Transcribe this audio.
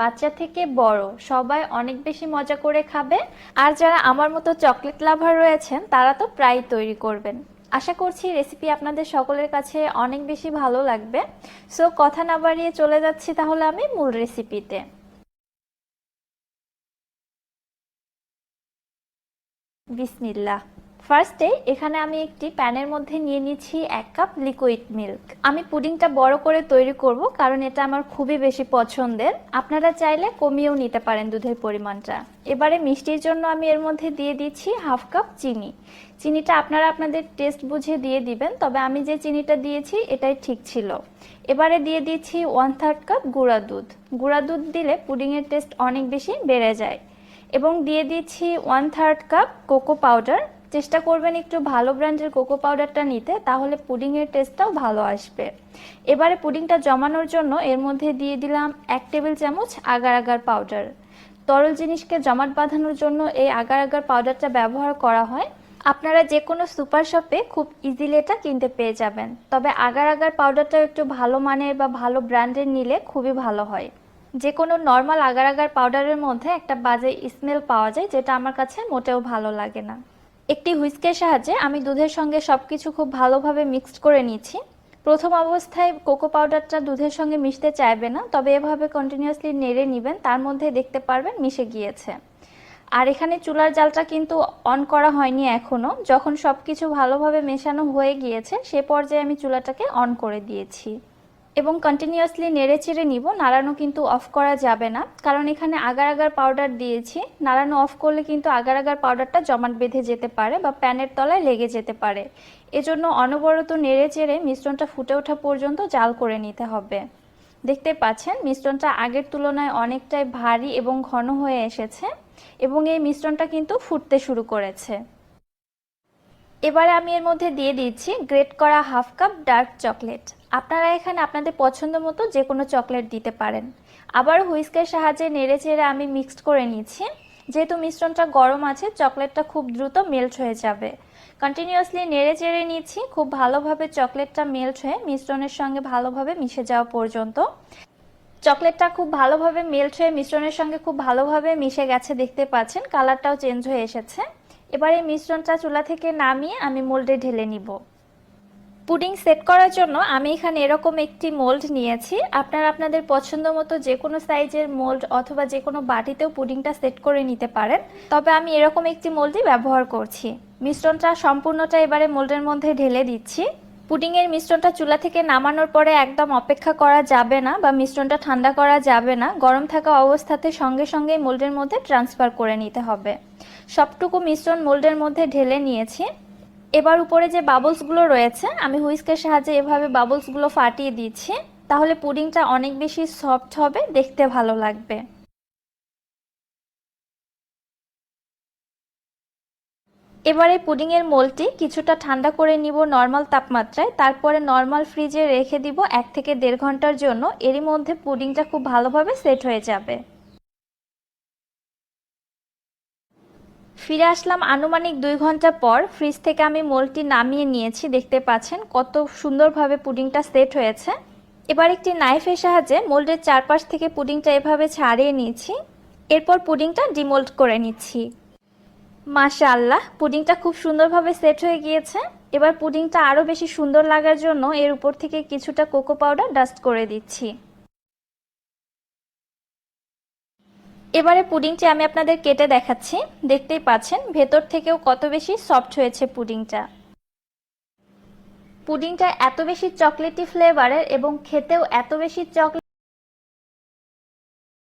বাচ্চা থেকে বড়, সবাই অনেক বেশি মজা করে খাবে। আর যারা আমার মতো চকলেট লাভার রয়েছেন, তারা তো প্রায় তৈরি করবেন। আশা করছি রেসিপি আপনাদের সকলের কাছে অনেক বেশি ভালো লাগবে। সো কথা না বাড়িয়ে চলে যাচ্ছি তাহলে আমি মূল রেসিপিতে বিসমিল্লাহ। ফার্স্টে এখানে আমি একটি প্যানের মধ্যে নিয়ে নিচ্ছি এক কাপ লিকুইড মিল্ক আমি পুডিংটা বড় করে তৈরি করব কারণ এটা আমার খুবই বেশি পছন্দের। আপনারা চাইলে কমিয়েও নিতে পারেন দুধের পরিমাণটা। এবারে মিষ্টির জন্য আমি এর মধ্যে দিয়ে দিচ্ছি হাফ কাপ চিনি। চিনিটা আপনারা আপনাদের টেস্ট বুঝে দিয়ে দিবেন, তবে আমি যে চিনিটা দিয়েছি এটাই ঠিক ছিল। এবারে দিয়ে দিচ্ছি ওয়ান থার্ড কাপ গুঁড়া দুধ। গুঁড়া দুধ দিলে পুডিংয়ের টেস্ট অনেক বেশি বেড়ে যায়। এবং দিয়ে দিচ্ছি one third cup cocoa powder চেষ্টা করবেন একটু ভালো ব্র্যান্ডের কোকো পাউডারটা নিতে, তাহলে পুডিংয়ের টেস্টটাও ভালো আসবে। এবারে পুডিংটা জমানোর জন্য এর মধ্যে দিয়ে দিলাম এক টেবিল চামচ আগার আগার পাউডার তরল জিনিসকে জমাট বাঁধানোর জন্য এই আগার আগার পাউডারটা ব্যবহার করা হয়। আপনারা যে কোনো সুপার শপে খুব ইজিলি এটা কিনতে পেয়ে যাবেন। তবে আগার আগার পাউডারটা একটু ভালো মানের বা ভালো ব্র্যান্ডের নিলে খুবই ভালো হয়। যে কোনো নর্মাল আগার আগার পাউডারের মধ্যে একটা বাজে স্মেল পাওয়া যায়, যেটা আমার কাছে মোটেও ভালো লাগে না। একটি হুইস্কের সাহায্যে আমি দুধের সঙ্গে সব কিছু খুব ভালোভাবে মিক্সড করে নিচ্ছি প্রথম অবস্থায় কোকো পাউডারটা দুধের সঙ্গে মিশতে চাইবে না, তবে এভাবে কন্টিনিউয়াসলি নেড়ে নেবেন, তার মধ্যে দেখতে পারবেন মিশে গিয়েছে। আর এখানে চুলার জালটা কিন্তু অন করা হয়নি এখনও যখন সব কিছু ভালোভাবে মেশানো হয়ে গিয়েছে, সে পর্যায়ে আমি চুলাটাকে অন করে দিয়েছি। এবং কন্টিনিউয়াসলি নেড়ে চেড়ে নিব, নাড়ানো কিন্তু অফ করা যাবে না। কারণ এখানে আগার আগার পাউডার দিয়েছি। নাড়ানো অফ করলে কিন্তু আগার আগার পাউডারটা জমাট বেঁধে যেতে পারে বা প্যানের তলায় লেগে যেতে পারে। এজন্য অনবরত নেড়ে চেড়ে মিশ্রণটা ফুটে ওঠা পর্যন্ত জাল করে নিতে হবে। দেখতে পাচ্ছেন, মিশ্রণটা আগের তুলনায় অনেকটাই ভারী এবং ঘন হয়ে এসেছে এবং এই মিশ্রণটা কিন্তু ফুটতে শুরু করেছে। এবারে আমি এর মধ্যে দিয়ে দিচ্ছি গ্রেট করা হাফ কাপ ডার্ক চকলেট। আপনারা এখানে আপনাদের পছন্দ মতো যে কোনো চকলেট দিতে পারেন। আবার হুইস্কের সাহায্যে নেড়ে চেড়ে আমি মিক্সড করে নিচ্ছি। যেহেতু মিশ্রণটা গরম আছে, চকলেটটা খুব দ্রুত মেল্ট হয়ে যাবে। কন্টিনিউয়াসলি নেড়ে চেড়ে নিচ্ছি, খুব ভালোভাবে চকলেটটা মেল্ট হয়ে মিশ্রণের সঙ্গে ভালোভাবে মিশে যাওয়া পর্যন্ত। চকলেটটা খুব ভালোভাবে মেল্ট হয়ে মিশ্রণের সঙ্গে খুব ভালোভাবে মিশে গেছে, দেখতে পাচ্ছেন, কালারটাও চেঞ্জ হয়ে এসেছে। এবার এই মিশ্রণটা চুলা থেকে নামিয়ে আমি মোল্ডে ঢেলে নিব। পুডিং সেট করার জন্য আমি এখানে এরকম একটি মোল্ড নিয়েছি। আপনারা আপনাদের পছন্দ মতো যে কোনো সাইজের মোল্ড অথবা যে কোনো বাটিতেও পুডিংটা সেট করে নিতে পারেন। তবে আমি এরকম একটি মোল্ডই ব্যবহার করছি। মিশ্রণটা সম্পূর্ণটা এবারে মোল্ডের মধ্যে ঢেলে দিচ্ছি। পুডিংয়ের মিশ্রণটা চুলা থেকে নামানোর পরে একদম অপেক্ষা করা যাবে না বা মিশ্রণটা ঠান্ডা করা যাবে না। গরম থাকা অবস্থাতে সঙ্গে সঙ্গে মোল্ডের মধ্যে ট্রান্সফার করে নিতে হবে। সবটুকু মিশ্রণ মোল্ডের মধ্যে ঢেলে নিয়েছি। এবার উপরে যে বাবলসগুলো রয়েছে, আমি হুইস্কের সাহায্যে এভাবে বাবলসগুলো ফাটিয়ে দিচ্ছি। তাহলে পুডিংটা অনেক বেশি সফট হবে, দেখতে ভালো লাগবে। এবারে পুডিংয়ের মোলটি কিছুটা ঠান্ডা করে নিব নর্মাল তাপমাত্রায়। তারপরে নর্মাল ফ্রিজে রেখে দিব এক থেকে দেড় ঘণ্টার জন্য। এরই মধ্যে পুডিংটা খুব ভালোভাবে সেট হয়ে যাবে। ফিরে আসলাম আনুমানিক দুই ঘণ্টা পর। ফ্রিজ থেকে আমি মোলটি নামিয়ে নিয়েছি, দেখতে পাচ্ছেন কত সুন্দরভাবে পুডিংটা সেট হয়েছে। এবার একটি নাইফের সাহায্যে মোল্ডের চারপাশ থেকে পুডিংটা এভাবে ছাড়িয়ে নিয়েছি। এরপর পুডিংটা ডিমোল্ড করে নিচ্ছি। মাশাআল্লাহ, পুডিংটা খুব সুন্দরভাবে সেট হয়ে গিয়েছে। এবার পুডিংটা আরও বেশি সুন্দর লাগার জন্য এর উপর থেকে কিছুটা কোকো পাউডার ডাস্ট করে দিচ্ছি। এবারে পুডিংটি আমি আপনাদের কেটে দেখাচ্ছি। দেখতেই পাচ্ছেন, ভেতর থেকেও কত বেশি সফট হয়েছে পুডিংটা। পুডিংটা এত বেশি চকলেটি ফ্লেভারের এবং খেতেও এত বেশি চকলেট